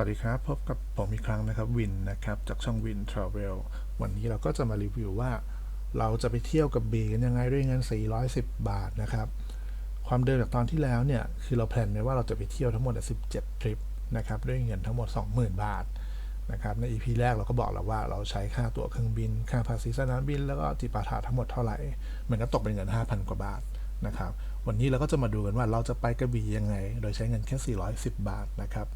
วัสดีครับ พบกับผมอีกครั้งนะครับวินนะครับจากช่องวินทราเวลวันนี้เราก็จะมารีวิวว่า เราจะไปเที่ยวกับบีกันยังไงด้วยเงิน 410 บาทนะครับ ความเดิมจากตอนที่แล้วเนี่ย คือเราแพลนไว้ว่าเราจะไปเที่ยวทั้งหมด 17 ทริปนะครับด้วยเงินทั้งหมด 20,000 บาทนะครับใน EP แรกเราก็บอกแล้วว่าเราใช้ค่าตั๋วเครื่องบิน ค่าภาษีสนามบิน แล้วก็จิปาถะทั้งหมดเท่าไหร่ มันก็ตกเป็นเงิน 5,000 กว่าบาทนะครับวันนี้เราก็จะมาดูกันว่าเราจะไปกระบี่ยังไง โดยใช้เงินแค่ 410 บาทนะครับ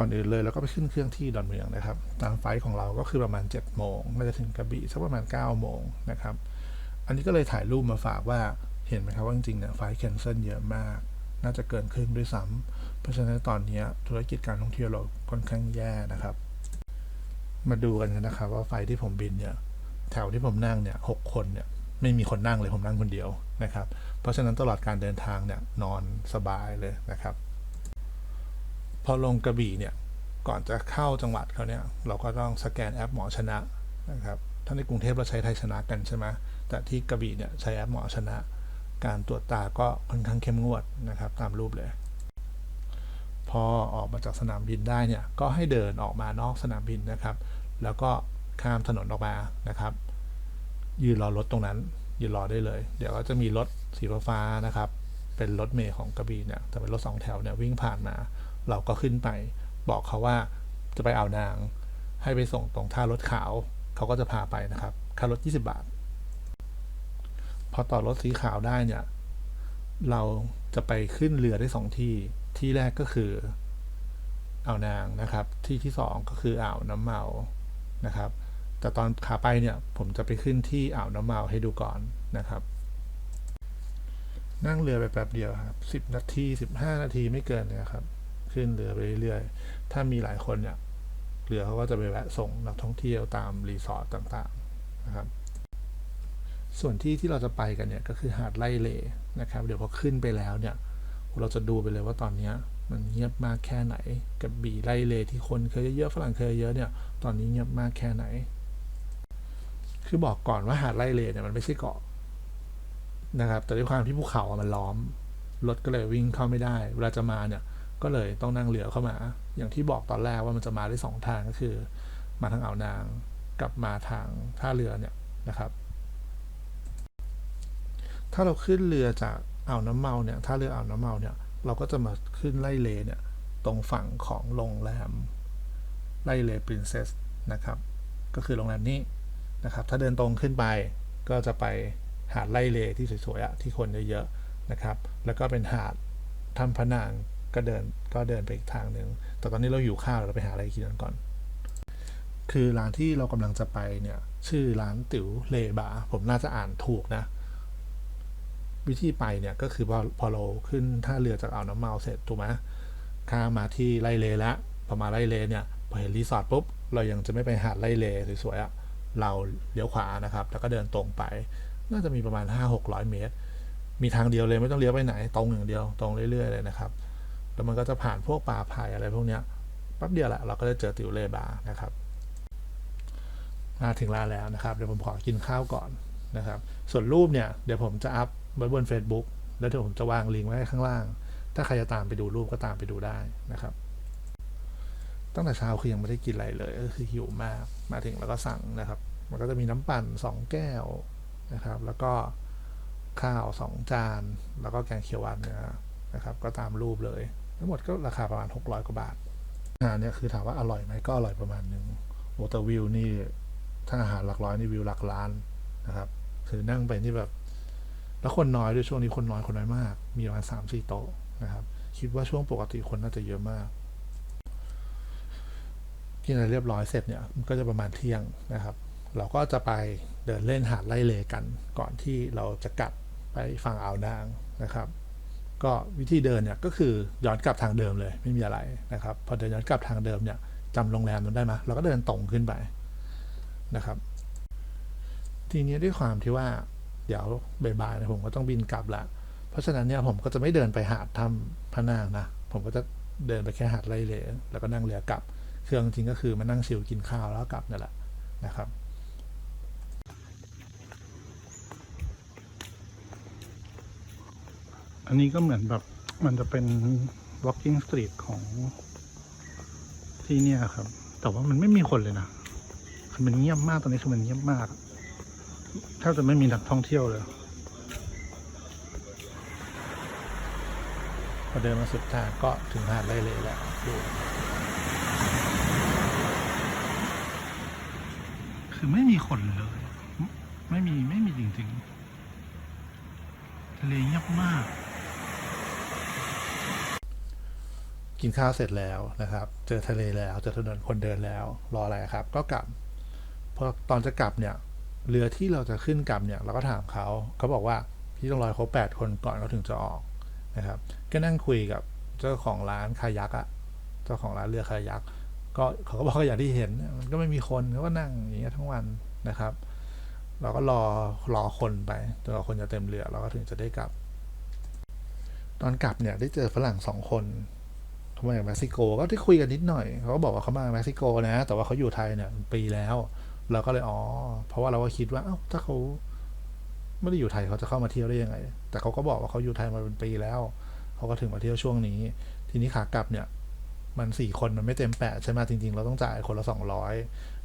ก่อนอื่นเลยเราก็ไปขึ้นเครื่องที่ดอนเมืองนะครับ ตามไฟล์ของเราก็คือประมาณ7จ็ดโมงน่าจะถึงกระบี่สักประมาณ9ก้าโมงนะครับ อันนี้ก็เลยถ่ายรูปมาฝากว่าเห็นไหมครับว่าจริงๆเนี่ยไฟล์แคนเซิลเยอะมาก น่าจะเกินครึ่งด้วยซ้ำเพราะฉะนั้นตอนนี้ธุรกิจการท่องเที่ยวเราค่อนข้างแย่นะครับ มาดูกันนะครับว่าไฟล์ที่ผมบินเนี่ยแถวที่ผมนั่งเนี่ยหกคนเนี่ยไม่มีคนนั่งเลยผมนั่งคนเดียวนะครับ เพราะฉะนั้นตลอดการเดินทางเนี่ยนอนสบายเลยนะครับ อลงกระบี่เนี่ย ก่อนจะเข้าจังหวัดเขาเนี่ย เราก็ต้องสแกนแอปหมอชนะนะครับ ถ้าในกรุงเทพเราใช้ไทยชนะกันใช่ไหมแต่ที่กระบี่เนี่ยใช้แอปหมอชนะ การตรวจตาก็ค่อนข้างเข้มงวดนะครับ ตามรูปเลย พอออกมาจากสนามบินได้เนี่ย ก็ให้เดินออกมานอกสนามบินนะครับ แล้วก็ข้ามถนนออกมานะครับ ยืนรอรถตรงนั้น ยืนรอได้เลย เดี๋ยวก็จะมีรถสีฟ้านะครับ เป็นรถเมล์ของกระบี่เนี่ย แต่เป็นรถสองแถวเนี่ยวิ่งผ่านมา เราก็ขึ้นไป บอกเขาว่าจะไปเอานาง ให้ไปส่งตรงท่ารถขาว เขาก็จะพาไปนะครับ ค่ารถ 20 บาท พอต่อรถสีขาวได้เนี่ย เราจะไปขึ้นเรือได้สองที่ ที่แรกก็คืออ่าวนางนะครับ ที่ที่สองก็คืออ่าวน้ำเมานะครับ แต่ตอนขาไปเนี่ยผมจะไปขึ้นที่อ่าวน้ำเมาให้ดูก่อนนะครับนั่งเรือไปแป๊บเดียวครับสิบนาทีสิบห้านาทีไม่เกินเนี่ยครับ ขึ้นเรือไปเรื่อยๆ ถ้ามีหลายคนเนี่ยเรือเขาก็จะไปแวะส่งนักท่องเที่ยวตามรีสอร์ทต่างๆนะครับ ส่วนที่ที่เราจะไปกันเนี่ยก็คือหาดไล่เลนะครับ เดี๋ยวพอขึ้นไปแล้วเนี่ย เราจะดูไปเลยว่าตอนนี้มันเงียบมากแค่ไหน กับบีไล่เลที่คนเคยเยอะฝรั่งเคยเยอะเนี่ย ตอนนี้เงียบมากแค่ไหน คือบอกก่อนว่าหาดไล่เลเนี่ยมันไม่ใช่เกาะนะครับ แต่ด้วยความที่ภูเขาอะมันล้อมรถก็เลยวิ่งเข้าไม่ได้ เวลาจะมาเนี่ย ก็เลยต้องนั่งเรือเข้ามา อย่างที่บอกตอนแรกว่ามันจะมาได้สองทางก็คือ มาทางอ่าวนางกับมาทางท่าเรือเนี่ยนะครับ ถ้าเราขึ้นเรือจากอ่าวน้ำเมาเนี่ยท่าเรืออ่าวน้ำเมาเนี่ยเราก็จะมาขึ้นไล่เลเนี่ยตรงฝั่งของโรงแรมไล่เลปรินเซสนะครับ ก็คือโรงแรมนี้นะครับ ถ้าเดินตรงขึ้นไปก็จะไปหาดไล่เลที่สวยๆที่คนเยอะๆนะครับ แล้วก็เป็นหาดถ้ำพนาง ก็เดินก็เดินไปอีกทางหนึ่งแต่ตอนนี้เราอยู่ข้าวเราไปหาอะไรกินกันก่อน คือร้านที่เรากำลังจะไปเนี่ย ชื่อร้านติ๋วเลบาผมน่าจะอ่านถูกนะ วิธีไปเนี่ยก็คือพอพอเราขึ้นท่าเรือจากอ่าวน้ำเมาเสร็จถูกไหมข้ามาที่ไล่เลแล้วพอมาไล่เลเนี่ยพอเห็นรีสอร์ทปุ๊บเรายังจะไม่ไปหาดไล่เลสวยๆอะเราเลี้ยวขวานะครับ แล้วก็เดินตรงไป น่าจะมีประมาณ 5 6 0 0 เมตร มีทางเดียวเลยไม่ต้องเลี้ยวไปไหน ตรงอย่างเดียว ตรงเรื่อย ๆ เลยนะครับ แล้วมันก็จะผ่านพวกป่าไผ่อะไรพวกเนี้ยแป๊บเดียวแหละเราก็จะเจอติวเลบาร์นะครับมาถึงร้านแล้วนะครับ เดี๋ยวผมขอกินข้าวก่อนนะครับ ส่วนรูปเนี่ยเดี๋ยวผมจะอัพไว้บน Facebook แล้วเดี๋ยวผมจะวางลิงก์ไว้ข้างล่าง ถ้าใครจะตามไปดูรูปก็ตามไปดูได้นะครับ ตั้งแต่เช้าคือยังไม่ได้กินอะไรเลยก็คือหิวมากมาถึงแล้วก็สั่งนะครับ มันก็จะมีน้ำปั่นสองแก้วนะครับ แล้วก็ข้าวสองจาน แล้วก็แกงเขียวหวานเนื้อนะครับ ก็ตามรูปเลย ทั้งหมดก็ราคาประมาณ 600 กว่าบาทอาหารเนี่ยคือถามว่าอร่อยไหมก็อร่อยประมาณหนึ่งโอแต่วิวนี่ถ้าอาหารหลักร้อยนี่วิวหลักล้านนะครับคือนั่งไปนี่แบบ แล้วคนน้อยด้วยช่วงนี้คนน้อยคนน้อยมาก มีประมาณสามสี่โต๊ะนะครับ คิดว่าช่วงปกติคนน่าจะเยอะมาก กินอะไรเรียบร้อยเสร็จเนี่ยมันก็จะประมาณเที่ยงนะครับ เราก็จะไปเดินเล่นหาดไล่เลกัน ก่อนที่เราจะกลับไปฝั่งอ่าวนางนะครับ ก็วิธีเดินเนี่ยก็คือย้อนกลับทางเดิมเลยไม่มีอะไรนะครับพอเดินย้อนกลับทางเดิมเนี่ยจำโรงแรมนั้นได้ไหมเราก็เดินตรงขึ้นไปนะครับ ทีนี้ด้วยความที่ว่าเดี๋ยวบ่ายๆนยผมก็ต้องบินกลับละเพราะฉะนั้นเนี่ยผมก็จะไม่เดินไปหาดถ้ำพะนางนะผมก็จะเดินไปแค่หาดไรเลแล้วก็นั่งเรือกลับ เครื่องจริงก็คือมานั่งชิลกินข้าวแล้วก็กลับนั่นแหละนะครับ อันนี้ก็เหมือนแบบมันจะเป็น walking street ของที่เนี่ยครับ แต่ว่ามันไม่มีคนเลยนะคือมันเงียบมากตอนนี้คือมันเงียบมากแทบจะไม่มีนักท่องเที่ยวเลยพอเดินมาสุดทางก็ถึงหาดไรเลแล้วดูคือไม่มีคนเลย ไม่มีไม่มีจริงๆทะเลเงียบมาก กินข้าวเสร็จแล้วนะครับ เจอทะเลแล้ว เจอถนนคนเดินแล้ว รออะไรครับ ก็กลับพอตอนจะกลับเนี่ย เรือที่เราจะขึ้นกลับเนี่ย เราก็ถามเขาเขาบอกว่าพี่ต้องรอเขาแปดคนก่อนเขาถึงจะออกนะครับ ก็นั่งคุยกับเจ้าของร้านคายักอะเจ้าของร้านเรือคายัก ก็เขาก็บอกว่าอย่างที่เห็น มันก็ไม่มีคนเขาก็นั่งอย่างเงี้ยทั้งวันนะครับ เราก็รอรอคนไปจนกว่าคนจะเต็มเรือเราก็ถึงจะได้กลับ ตอนกลับเนี่ยได้เจอฝรั่งสองคน เขามาจากเม็กซิโกก็ได้คุยกันนิดหน่อยเขาก็บอกว่าเขามาจากเม็กซิโกนะ แต่ว่าเขาอยู่ไทยเนี่ยเป็นปีแล้ว เราก็เลยอ๋อเพราะว่าเราก็คิดว่าเอ้าถ้าเขาไม่ได้อยู่ไทยเขาจะเข้ามาเที่ยวได้ยังไง แต่เขาก็บอกว่าเขาอยู่ไทยมาเป็นปีแล้วเขาก็ถึงมาเที่ยวช่วงนี้ ทีนี้ขากลับเนี่ย มันสี่คนมันไม่เต็มแปดใช่ไหมจริง ๆ เราต้องจ่ายคนละสองร้อย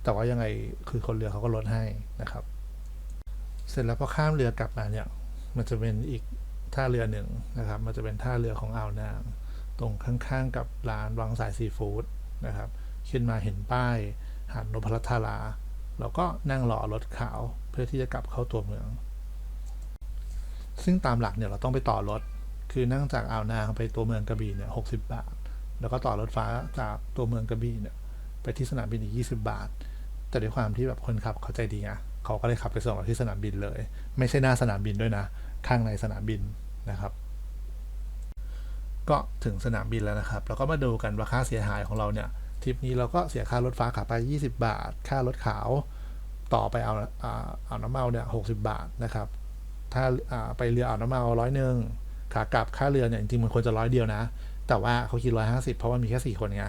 แต่ว่ายังไงคือคนเรือเขาก็ลดให้นะครับ เสร็จแล้วพอข้ามเรือกลับมาเนี่ย มันจะเป็นอีกท่าเรือหนึ่งนะครับ มันจะเป็นท่าเรือของอ่าวนาง ตรงข้างๆกับร้านวังสายซีฟู้ดนะครับ ขึ้นมาเห็นป้ายหาดนพรัตนาเราก็นั่งรอรถขาวเพื่อที่จะกลับเข้าตัวเมือง ซึ่งตามหลักเนี่ยเราต้องไปต่อรถ คือนั่งจากอ่าวนางไปตัวเมืองกระบี่เนี่ยหกสิบาท แล้วก็ต่อรถฟ้าจากตัวเมืองกระบี่เนี่ยไปที่สนามบินอีกยี่สิบาท แต่ด้วยความที่แบบคนขับเขาใจดีไงเขาก็เลยขับไปส่งเราที่สนามบินเลย ไม่ใช่หน้าสนามบินด้วยนะ ข้างในสนามบินนะครับ ก็ถึงสนามบินแล้วนะครับเราก็มาดูกันว่าค่าเสียหายของเราเนี่ยทริปนี้เราก็เสียค่ารถฟ้าขาไป 20 บาท ค่ารถขาวต่อไปเอาอ่าเอาน้ำเมาเนี่ย60บาทนะครับ ถ้าาไปเรือเอาน้ำเมาร้อยหนึ่งขากลับค่าเรือเนี่ยจริงๆมันควรจะร้อยเดียวนะ แต่ว่าเขาคิดร้อยห้าสิบเพราะว่ามีแค่สี่คนไง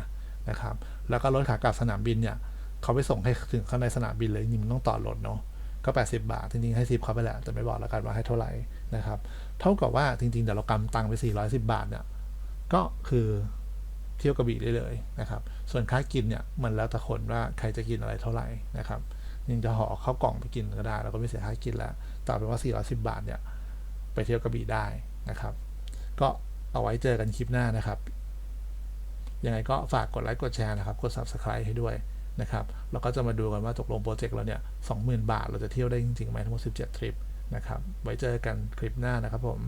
นะครับ แล้วก็รถขากลับสนามบินเนี่ยเขาไปส่งให้ถึงข้างในสนามบินเลยจริงมันต้องต่อรถเนาะก็ 80 บาท จริงๆ ให้ซิปเขาไปแหละแต่ไม่บอกแล้วกันว่าให้เท่าไหร่นะครับ เท่ากับว่าจริงๆเดี๋ยวเรากำตังไป 410 บาทเนี่ย ก็คือเที่ยวกระบี่ได้เลยนะครับ ส่วนค่ากินเนี่ยมันแล้วแต่คนว่าใครจะกินอะไรเท่าไหร่นะครับยังจะห่อข้าวกล่องไปกินก็ได้เราก็ไม่เสียค่ากินแล้วแต่อาเป็นว่า 410 บาทเนี่ยไปเที่ยวกระบี่ได้นะครับ ก็เอาไว้เจอกันคลิปหน้านะครับ ยังไงก็ฝากกดไลค์กดแชร์นะครับ กด subscribe ให้ด้วยนะครับ เราก็จะมาดูกันว่าตกลงโปรเจกต์เราเนี่ย20,000 บาท เราจะเที่ยวได้จริงๆไหมทั้งหมด 17 ทริปนะครับ ไว้เจอกันคลิปหน้านะครับผม